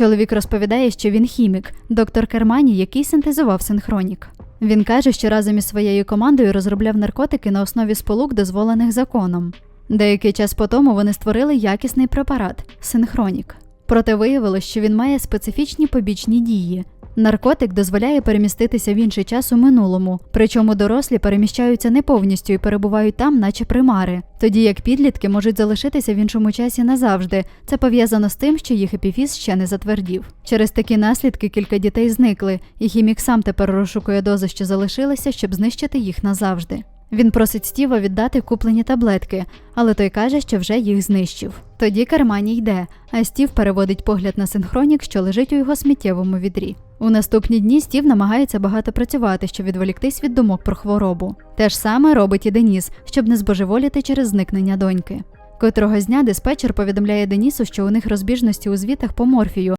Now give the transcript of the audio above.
Чоловік розповідає, що він хімік, доктор Кермані, який синтезував синхронік. Він каже, що разом із своєю командою розробляв наркотики на основі сполук, дозволених законом. Деякий час по тому вони створили якісний препарат синхронік. Проте виявилось, що він має специфічні побічні дії. Наркотик дозволяє переміститися в інший час у минулому, причому дорослі переміщаються не повністю і перебувають там, наче примари, тоді як підлітки можуть залишитися в іншому часі назавжди. Це пов'язано з тим, що їх епіфіз ще не затвердів. Через такі наслідки кілька дітей зникли, і хімік сам тепер розшукує дози, що залишилися, щоб знищити їх назавжди. Він просить Стіва віддати куплені таблетки, але той каже, що вже їх знищив. Тоді Кармані йде, а Стів переводить погляд на синхронік, що лежить у його сміттєвому відрі. У наступні дні Стів намагається багато працювати, щоб відволіктись від думок про хворобу. Те ж саме робить і Деніс, щоб не збожеволіти через зникнення доньки. Котрого з дня диспетчер повідомляє Денісу, що у них розбіжності у звітах по морфію,